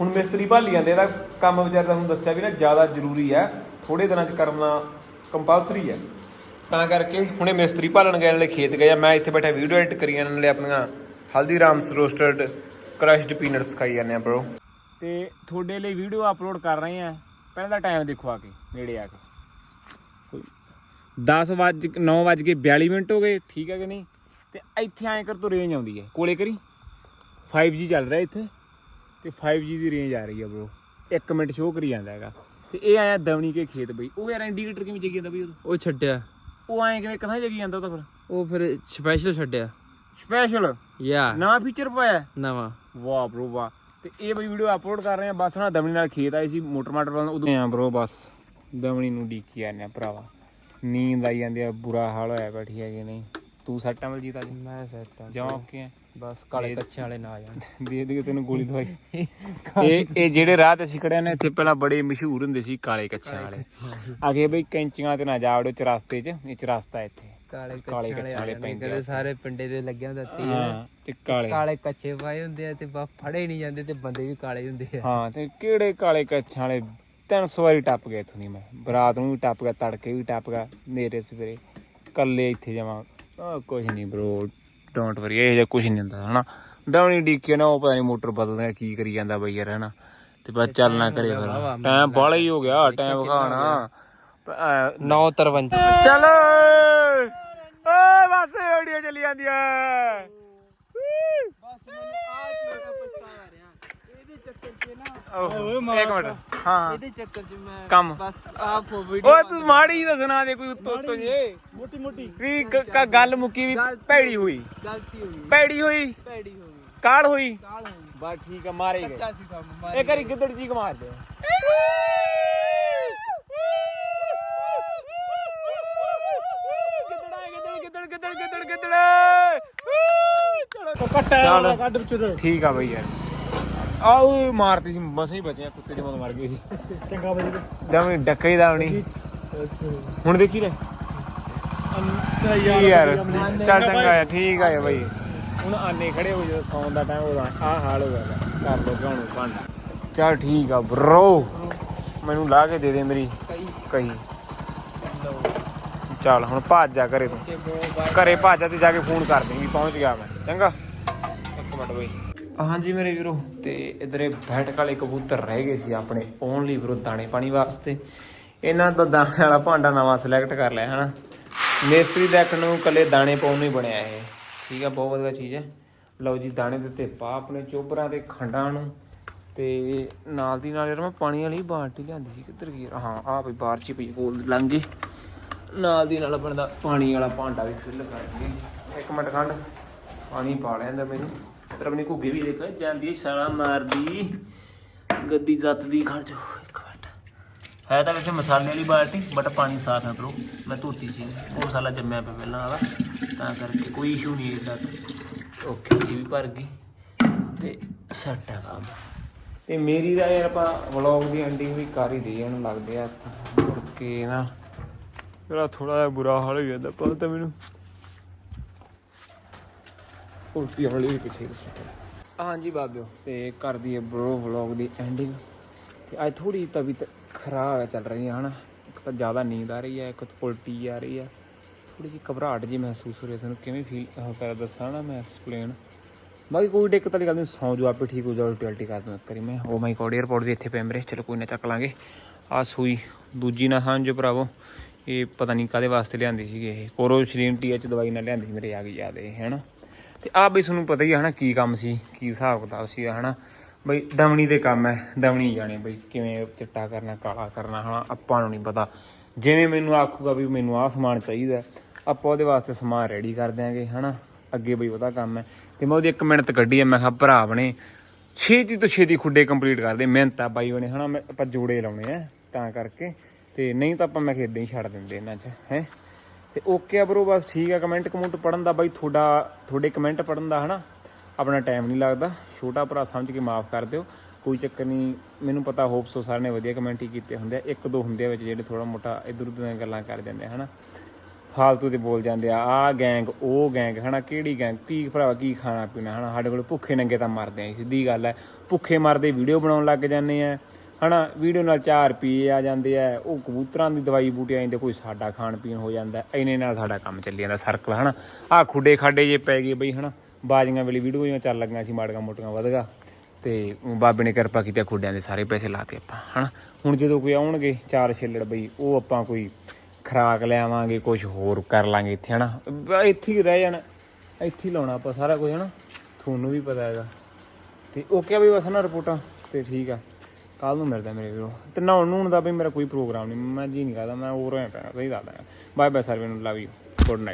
ਹੁਣ ਮਿਸਤਰੀ ਭਾਲੀ ਜਾਂਦੇ ਇਹਦਾ ਕੰਮ ਵਿਚਾਰੇ ਦਾ ਹੁਣ ਦੱਸਿਆ ਵੀ ਨਾ ਜ਼ਿਆਦਾ ਜ਼ਰੂਰੀ ਹੈ। ਥੋੜੇ ਦਿਨਾਂ 'ਚ ਕਰਨਾ ਕੰਪਲਸਰੀ ਹੈ। ਤਾਂ ਕਰਕੇ ਹੁਣੇ ਮਿਸਤਰੀ ਭਾਲਣ ਗਏ ਨਾਲੇ ਖੇਤ ਗਏ ਆ। ਮੈਂ ਇੱਥੇ ਬੈਠਾ ਵੀਡੀਓ ਐਡਿਟ ਕਰੀ ਜਾਣ ਨਾਲੇ ਆਪਣੀਆਂ ਹਲਦੀਰਾਮਸ ਰੋਸਟਡ ਕ੍ਰਸ਼ਡ ਪੀਨਟਸ ਖਾਈ ਜਾਂਦੇ ਆ ਬ్రో ਤੇ ਤੁਹਾਡੇ ਲਈ ਵੀਡੀਓ ਅਪਲੋਡ ਕਰ ਰਹੇ ਆ। ਪਹਿਲਾਂ ਦਾ ਟਾਈਮ ਦੇਖੋ ਆ ਕੇ ਨੇੜੇ ਆ ਕੇ। 10 ਵਜ 9 ਵਜ ਕੇ 42 ਮਿੰਟ ਹੋ ਗਏ ਠੀਕ ਹੈ ਕਿ ਨਹੀਂ? ਤੇ ਇੱਥੇ ਐਂ ਕਰ ਤੋਂ ਰੇਂਜ ਆਉਂਦੀ ਹੈ ਕੋਲੇ ਕਰੀ? 5G ਚੱਲ ਰਿਹਾ ਇੱਥੇ। ਤੇ 5G ਦੀ ਰੇਂਜ ਆ ਰਹੀ ਹੈ ਬ్రో 1 ਮਿੰਟ ਸ਼ੋਅ ਕਰੀ ਜਾਂਦਾ ਹੈਗਾ। ਤੇ ਇਹ ਆਇਆ ਦਵਣੀ ਕੇ ਖੇਤ ਬਈ। ਉਹ ਯਾਰ ਇੰਡੀਕੇਟਰ ਕਿਵੇਂ ਜਗੀ ਜਾਂਦਾ ਬਈ ਉਹ ਛੱਡਿਆ। ਉਹ ਐਂ ਕਿਵੇਂ ਕਥਾ ਜਗੀ ਜਾਂਦਾ ਉਹਦਾ ਫਿਰ? ਉਹ ਫਿਰ ਸਪੈਸ਼ਲ ਛੱਡਿਆ। ਸਪੈਸ਼ਲ ਯਾ ਨਵਾਂ ਫੀਚਰ ਪਾਇਆ? ਨਵਾਂ। ਵਾਹ ਬ్రో ਵਾਹ। ਤੇ ਇਹ ਬਈ ਵੀਡੀਓ ਅਪਲੋਡ ਕਰ ਰਹੇ ਆ ਬਸ ਨਾ ਦਮਣੀ ਨਾਲ ਖੇਤ ਆਈ ਸੀ ਮੋਟਰ ਮਾਟਰ ਵਾਲਾ ਉਦੋਂ ਆ ਬ్రో ਬਸ। ਦਮਣੀ ਨੂੰ ਡੀਕੀ ਜਾਂਦੇ ਆ ਭਰਾਵਾ। ਨੀਂਦ ਆਈ ਜਾਂਦੀ ਆ ਬੁਰਾ ਹਾਲ ਹੋਇਆ ਬੈਠੀ ਹੈ ਕਿ ਨਹੀਂ? ਤੂੰ ਸੱਟ ਅਮਲ ਜੀਤ ਅੱਜ? ਮੈਂ ਸੈਟ ਆ। ਜਮਾ ਓਕੇ ਆ? ਬਸ ਕਾਲੇ ਕੱਛੇ ਵਾਲੇ ਨਾ ਆ ਜਾਣ। ਦੇ ਦੇ ਤੈਨੂੰ ਗੋਲੀ ਦਵਾਈ। ਇਹ ਇਹ ਜਿਹੜੇ ਰਾਹ ਤੇ ਅਸੀਂ ਖੜੇ ਨੇ ਇੱਥੇ ਪਹਿਲਾਂ ਬੜੇ ਮਸ਼ਹੂਰ ਹੁੰਦੇ ਸੀ ਕਾਲੇ ਕੱਛਿਆਂ ਵਾਲੇ। ਆਗੇ ਬਈ ਕੈਂਚੀਆਂ ਤੇ ਨਾ ਜਾ ਵੜੋ ਚਰਸਤੇ 'ਚ ਇਹ ਚਰਸਤਾ ਇੱਥੇ। ਕਾਲੇ ਕਾਲੇ ਕੱਛੇ ਕੱਛੇ ਵਾਲੇ ਆ ਪੈਂਦੇ ਸਾਰੇ ਪਿੰਡੇ ਦੇ ਲੱਗਿਆ ਹੁੰਦਾ ਤੀਰ। ਤੇ ਕਾਲੇ। ਕਾਲੇ ਕੱਛੇ ਪਾਏ ਹੁੰਦੇ ਆ ਤੇ ਬਾ ਫੜੇ ਨਹੀਂ ਜਾਂਦੇ ਤੇ ਬੰਦੇ ਵੀ ਕਾਲੇ ਹੁੰਦੇ ਆ। ਹਾਂ ਤੇ ਕਿਹੜੇ ਕਾਲੇ ਕੱਛਾਂ ਵਾਲੇ? 300 ਵਾਰੀ ਟੱਪ ਗਏ ਇਥੋਂ ਦੀ ਮੈਂ। ਬਰਾਤ ਨੂੰ ਵੀ ਟੱਪ ਗਿਆ ਤੜਕੇ ਵੀ ਟੱਪ ਗਿਆ ਨੇਰੇ ਸਵੇਰੇ। ਕੱਲੇ ਇੱਥੇ ਜਾਵਾਂ। ਆ ਕੁਝ ਨਹੀਂ ਬ్రో ਡੋਂਟ ਵਰੀ ਇਹ ਜਿਹਾ ਕੁਝ ਨਹੀਂ ਹੁੰਦਾ, ਹਨਾ? ਦਵਣੀ ਡੀਕੇ ਨਾ, ਉਹ ਪਤਾ ਨਹੀਂ ਮੋਟਰ ਬਦਲਦਾ ਕੀ ਕਰੀ ਜਾਂਦਾ ਬਈ ਯਾਰ, ਹਨਾ? ਤੇ ਬਸ ਚੱਲਣਾ ਕਰੇ ਫਿਰ। ਟਾਈਮ ਬਾਲਾ ਹੀ ਹੋ ਗਿਆ ਟਾਈਮ ਵਿਖਾਣਾ 953 ਚਲੋ! ਓਏ, ਬਸ, ਆਡੀਓ ਚੱਲੀ ਜਾਂਦੀ ਐ ਬਸ ਮੈਨੂੰ ਆ ਚੀਜ਼ ਦਾ ਪਛਤਾਵਾ ਰਿਹਾ ਇਹਦੇ ਚੱਕਰ ਓਏ ਇੱਕ ਮਿੰਟ। ਹਾਂ। ਇਹਦੇ ਚੱਕਰ 'ਚ ਮੈਂ ਕੰਮ। ਬਸ ਆਪ ਵੀਡੀਓ ਓਏ ਤੂੰ ਮਾੜੀ ਤਾਂ ਸੁਣਾ ਦੇ ਕੋਈ ਉੱਤੋਂ ਉੱਤੋਂ ਜੇ। ਮੋਟੀ ਮੋਟੀ। ਵੀ ਕ- ਕ- ਗੱਲ ਮੁੱਕੀ ਵੀ ਭੈੜੀ ਹੋਈ। ਗਲਤੀ ਹੋ ਗਈ ਭੈੜੀ ਹੋਈ। ਭੈੜੀ ਹੋ ਗਈ ਕਾੜ ਹੋਈ? ਕਾਲ ਹੋ ਗਈ ਬਸ ਠੀਕ ਆ ਮਾਰੇ ਗਏ। ਕੱਚਾ ਸੀ ਕੰਮ ਮਾਰ ਇਹ ਕਰੀ ਗਿੱਦੜ ਜੀ ਮਾਰ ਦੇ ਗਿੱਦੜ ਗਿੱਦੜ ਗਿੱਦੜ ਗਿੱਦੜ ਗਿੱਦੜ। ਚਲੋ। ਕੱਟਾ ਕੱਢ ਵਿੱਚ ਠੀਕ ਆ ਬਈ ਯਾਰ। ਆਉ ਮਾਰਤੀ ਸੀ ਮਸਾਂ ਹੀ ਬਚਿਆ ਕੁੱਤੇ ਦੇ ਮੋਂ ਮਰ ਗਏ ਸੀ। ਚੰਗਾ ਵਜੇ ਦਵੇਂ ਡੱਕੇ ਦਾ ਨਹੀਂ ਹੁਣ ਦੇਖੀ ਲੈ। ਯਾਰ ਚੱਲ ਚੰਗਾ ਆ ਠੀਕ ਆ ਬਈ ਹੁਣ ਆਨੇ ਖੜੇ ਹੋ ਜਦੋਂ ਸੌਣ ਦਾ ਟਾਈਮ ਉਹਦਾ ਆ ਹਾਲ ਹੋ ਗਿਆ ਕਰ ਲੋ ਗਾਣੂ ਭਾਂਡਾ ਚੱਲ ਠੀਕ ਆ ਬ్రో ਮੈਨੂੰ ਲਾ ਕੇ ਦੇ ਦੇ ਮੇਰੀ ਕਈ ਕਹੀ। ਚੱਲ ਹੁਣ ਭੱਜ ਜਾ ਘਰੇ ਤੂੰ। ਘਰੇ ਭੱਜ ਜਾ ਤੇ ਜਾ ਕੇ ਫੋਨ ਕਰ ਦੇਂਗੀ ਪਹੁੰਚ ਗਿਆ ਮੈਂ। ਚੰਗਾ। ਇੱਕ ਮਿੰਟ ਬਈ। ਹਾਂਜੀ ਮੇਰੇ ਵੀਰੋ, ਤੇ ਇਧਰੇ ਬੈਠਕ ਵਾਲੇ ਕਬੂਤਰ ਰਹਿ ਗਏ ਸੀ ਆਪਣੇ ਓਨਲੀ ਵੀਰੋ ਦਾਣੇ ਪਾਣੀ ਵਾਸਤੇ। ਇਹਨਾਂ ਦਾ ਦਾਣੇ ਵਾਲਾ ਭਾਂਡਾ ਨਵਾਂ ਸਿਲੈਕਟ ਕਰ ਲਿਆ, ਹਨਾ। ਮੇਸਤਰੀ ਦੇਖਣ ਨੂੰ ਕੱਲੇ ਦਾਣੇ ਪਾਉਣ ਨੂੰ ਹੀ ਬਣਿਆ ਇਹ। ਠੀਕ ਆ, ਬਹੁਤ ਵਧੀਆ ਚੀਜ਼ ਹੈ। ਲਓ ਜੀ, ਦਾਣੇ ਦੇ ਤੇ ਪਾ ਆਪਣੇ ਚੋਬਰਾਂ ਤੇ ਖੰਡਾਂ ਨੂੰ, ਤੇ ਨਾਲ ਦੀ ਨਾਲ ਯਾਰ ਮੈਂ ਪਾਣੀ ਵਾਲੀ ਬਾਲਟੀ ਲਿਆਂਦੀ ਸੀ, ਕਿੱਧਰ ਗਈ? ਹਾਂ ਆ ਵੀ ਬਾਹਰ ਚ ਹੀ ਪਈ ਕੋਲ ਲੰਘੇ ਨਾਲ ਦੀ ਨਾਲ ਆਪਣਾ ਦਾ ਪਾਣੀ ਵਾਲਾ ਭਾਂਡਾ ਵੀ ਫਿਲ ਕਰ ਦਈਏ ਇੱਕ ਮਿੰਟ ਖੰਡ, ਪਾਣੀ ਪਾ ਲਿਆ ਲਿਆਂਦਾ ਮੈਨੂੰ। ਤੇ ਆਪਣੀ ਘੁੱਗੀ ਵੀ ਦੇਖ, ਜਾਂਦੀ ਹੈ ਸਾਲਾ ਮਾਰਦੀ। ਗੱਦੀ ਜੱਤ ਦੀ ਖੜ ਜਾ। ਇੱਕ ਮਿੰਟ। ਹੈ ਤਾਂ ਵੈਸੇ ਮਸਾਲੇ ਵਾਲੀ ਬਾਲਟੀ ਬਟ ਪਾਣੀ ਸਾਫ਼ ਹੈ ਬ్రో ਮੈਂ ਧੋਤੀ ਸੀ। ਉਹ ਮਸਾਲਾ ਜੰਮਿਆ ਪਿਆ ਪਹਿਲਾਂ ਵਾਲਾ। ਤਾਂ ਕਰਕੇ ਕੋਈ ਇਸ਼ੂ ਨਹੀਂ ਇਹਦਾ। ਓਕੇ ਇਹ ਵੀ ਭਰ ਗਈ। ਤੇ ਸੈੱਟ ਹੈ ਕੰਮ। ਤੇ ਮੇਰੀ ਦਾ ਯਾਰ ਆਪਾਂ ਵਲੌਗ ਦੀ ਐਂਡਿੰਗ ਵੀ ਕਰ ਹੀ ਦਈਏ, ਇਹਨੂੰ ਲੱਗਦੇ ਆ ਮੁੜ ਕੇ ਨਾ। ਮੇਰਾ ਥੋੜਾ ਜਿਹਾ ਬੁਰਾ ਹਾਲ ਹੋ ਜਾਂਦਾ ਪਰ ਤਾਂ ਮੈਨੂੰ। ਉਲਟੀ ਹੌਲੀ ਵੀ ਪਿੱਛੇ ਦੱਸੋ ਹਾਂਜੀ ਬਾਬਿਓ। ਤੇ ਕਰਦੀ ਹੈ ਬਰੋ ਵਲੌਗ ਦੀ ਐਂਡਿੰਗ ਤੇ ਅੱਜ ਥੋੜੀ ਤਬੀਅਤ ਖਰਾਬ ਹੈ ਚੱਲ ਰਹੀ ਹੈ ਹਨਾ। ਇੱਕ ਤਾਂ ਜ਼ਿਆਦਾ ਨੀਂਦ ਆ ਰਹੀ ਹੈ ਇੱਕ ਤਾਂ ਉਲਟੀ ਆ ਰਹੀ ਹੈ ਥੋੜੀ ਜਿਹੀ ਘਬਰਾਹਟ ਜੀ ਮਹਿਸੂਸ ਹੋ ਰਹੀ ਹੈ ਤੁਹਾਨੂੰ ਕਿਵੇਂ ਫੀਲ ਕਰ ਦੱਸਾਂ ਨਾ ਮੈਂ ਐਕਸਪਲੇਨ ਬਾਕੀ ਕੋਈ ਦਿੱਕਤ ਵਾਲੀ ਗੱਲ ਨਹੀਂ ਸੌਂ ਜੋ ਆਪੇ ਠੀਕ ਹੋ ਜਾਓ ਉਲਟੀ ਉਲਟੀ ਕਰ ਦੂੰ ਕਰੀ ਮੈਂ। ਓ ਮਾਈ ਗੋਡ 에어ਪੋਰਟ ਵੀ ਇੱਥੇ ਪਏ ਮੇਰੇ ਚਲੋ ਕੋਈ ਨਾ ਚੱਕ ਲਾਂਗੇ। ਆ ਸੂਈ ਦੂਜੀ ਨਾ ਸਮਝੋ ਭਰਾਵੋ ਇਹ ਪਤਾ ਨਹੀਂ ਕਾਦੇ ਵਾਸਤੇ ਲਿਆਂਦੀ ਸੀਗੀ ਇਹ। ਕੋਰੋ ਸ਼ਰੀਮ ਟੀਐਚ ਦਵਾਈ ਨਾਲ ਲਿਆਂਦੀ ਸੀ ਮੇਰੇ ਆ ਗਈ ਯਾਦ ਇਹ ਹੈਨਾ। ਤੇ ਆ ਬਈ ਤੁਹਾਨੂੰ ਪਤਾ ਹੀ ਹੈ ਹਨਾ ਕੀ ਕੰਮ ਸੀ, ਕੀ ਹਿਸਾਬ ਕਿਤਾਬ ਸੀ ਹਨਾ। ਬਈ ਦਮਣੀ ਦੇ ਕੰਮ ਹੈ ਦਮਣੀ ਜਾਣੇ ਬਈ ਕਿਵੇਂ ਚਿੱਟਾ ਕਰਨਾ, ਕਾਲਾ ਕਰਨਾ, ਹਨਾ, ਆਪਾਂ ਨੂੰ ਨਹੀਂ ਪਤਾ। ਜਿਵੇਂ ਮੈਨੂੰ ਆਖੂਗਾ ਵੀ ਮੈਨੂੰ ਆਹ ਸਮਾਨ ਚਾਹੀਦਾ, ਆਪਾਂ ਉਹਦੇ ਵਾਸਤੇ ਸਮਾਨ ਰੈਡੀ ਕਰ ਦਿਆਂਗੇ, ਹਨਾ। ਅੱਗੇ ਬਈ ਉਹਦਾ ਕੰਮ ਹੈ ਤੇ ਮੈਂ ਉਹਦੀ ਇੱਕ ਮਿੰਟ ਕੱਢੀ ਹੈ ਮੈਂ ਕਿਹਾ, ਭਰਾ ਬਣੇ, ਛੇਤੀ ਤੋਂ ਛੇਤੀ ਖੁੱਡੇ ਕੰਪਲੀਟ ਕਰਦੇ ਮਿਹਨਤ ਆ ਬਾਈ ਬਣੇ, ਹਨਾ। ਮੈਂ ਆਪਾਂ ਜੋੜੇ ਲਾਉਣੇ ਆ ਤਾਂ ਕਰਕੇ। ਤੇ ਨਹੀਂ ਤਾਂ ਆਪਾਂ ਮੈਂ ਇਦਾਂ ਹੀ ਛੱਡ ਦਿੰਦੇ ਇਹਨਾਂ 'ਚ, ਹੈ। ਤੇ ਓਕੇ ਆ ਬਰੋ ਬਸ ਠੀਕ ਆ। ਕਮੈਂਟ ਕਮੈਂਟ ਪੜਨ ਦਾ ਬਾਈ, ਤੁਹਾਡਾ, ਤੁਹਾਡੇ ਕਮੈਂਟ ਪੜਨ ਦਾ, ਹਨਾ? ਆਪਣਾ ਟਾਈਮ ਨਹੀਂ ਲੱਗਦਾ। ਛੋਟਾ ਭਰਾ ਸਮਝ ਕੇ ਮਾਫ ਕਰ ਦਿਓ। ਕੋਈ ਚੱਕਰ ਨਹੀਂ ਮੈਨੂੰ ਪਤਾ ਹੋਪ ਸੋ ਸਾਰਿਆਂ ਨੇ ਵਧੀਆ ਕਮੈਂਟ ਹੀ ਕੀਤੇ ਹੁੰਦੇ ਆ। ਇੱਕ ਦੋ ਹੁੰਦੇ ਆ ਵਿੱਚ ਜਿਹੜੇ ਥੋੜਾ ਮੋਟਾ ਇਧਰ ਉਧਰ ਦੀਆਂ ਗੱਲਾਂ ਕਰ ਜਾਂਦੇ ਆ, ਹਨਾ? ਫਾਲਤੂ ਦੇ ਬੋਲ ਜਾਂਦੇ ਆ ਆ ਗੈਂਗ ਉਹ ਗੈਂਗ ਹਨਾ? ਕਿਹੜੀ ਗੈਂਗ ਕੀ ਭਰਾਵਾ, ਕੀ ਖਾਣਾ ਪੀਣਾ, ਹਨਾ? ਸਾਡੇ ਕੋਲ ਭੁੱਖੇ ਨੰਗੇ ਤਾਂ ਮਰਦੇ ਆ। ਸਿੱਧੀ ਗੱਲ ਹੈ ਭੁੱਖੇ ਮਰਦੇ ਵੀਡੀਓ ਬਣਾਉਣ ਲੱਗ ਜਾਂਦੇ ਆ। ਹਨਾ, ਵੀਡੀਓ ਨਾਲ 4 ਰੁਪਏ ਆ ਜਾਂਦੇ ਆ, ਉਹ ਕਬੂਤਰਾਂ ਦੀ ਦਵਾਈ ਬੂਟੀਆਂ ਜਾਂਦੇ ਕੋਈ ਸਾਡਾ ਖਾਣ ਪੀਣ ਹੋ ਜਾਂਦਾ, ਇੰਨੇ ਨਾਲ ਸਾਡਾ ਕੰਮ ਚੱਲੀ ਜਾਂਦਾ ਸਰਕਲ ਹਨਾ। ਆ ਖੁੱਡੇ ਖਾਡੇ ਜੇ ਪੈ ਗਏ ਬਈ, ਹਨਾ, ਬਾਜੀਆਂ ਵੇਲੇ ਵੀਡੀਓ ਚੱਲ ਲੱਗੀਆਂ ਸੀ, ਮਾੜੀਆਂ ਮੋਟੀਆਂ ਵਧਗਾ ਤੇ ਬਾਬੇ ਨੇ ਕਿਰਪਾ ਕੀਤੀ ਖੁੱਡਿਆਂ ਦੇ ਸਾਰੇ ਪੈਸੇ ਲਾਤੇ ਆਪਾਂ, ਹਨਾ। ਹੁਣ ਜਦੋਂ ਕੋਈ ਆਉਣਗੇ ਚਾਰ ਛਿੱਲੜ ਬਈ, ਉਹ ਆਪਾਂ ਕੋਈ ਖਰਾਕ ਲਿਆਵਾਂਗੇ ਕੁਝ ਹੋਰ ਕਰ ਲਾਂਗੇ ਇੱਥੇ, ਹਨਾ। ਬ- ਇੱਥੇ ਹੀ ਰਹਿ ਜਾਣਾ, ਇੱਥੇ ਹੀ ਲਾਉਣਾ ਆਪਾਂ ਸਾਰਾ ਕੁਝ ਹਨਾ। ਤੁਹਾਨੂੰ ਵੀ ਪਤਾ ਹੈਗਾ। ਤੇ ਓਕੇ ਆ ਬਈ, ਬਸ ਨਾ ਰਿਪੋਰਟਾਂ, ਤੇ ਠੀਕ ਆ। ਕੱਲ ਨੂੰ ਮਿਲਦਾ ਮੇਰੇ ਵੀਰੋ। ਤੇ ਨਹਾਉਣ ਨੂਣ ਦਾ ਵੀ ਮੇਰਾ ਕੋਈ ਪ੍ਰੋਗਰਾਮ ਨਹੀਂ, ਮੈਂ ਜੀ ਨਹੀਂ ਕਰਦਾ, ਮੈਂ ਹੋਰ ਹੋਇਆ ਪਿਆ, ਸਹੀ ਦੱਸਦਾ। ਬਾਏ ਬਾਏ ਸਰ ਮੈਨੂੰ ਲਵ ਯੂ ਗੁੱਡ ਨਾਈਟ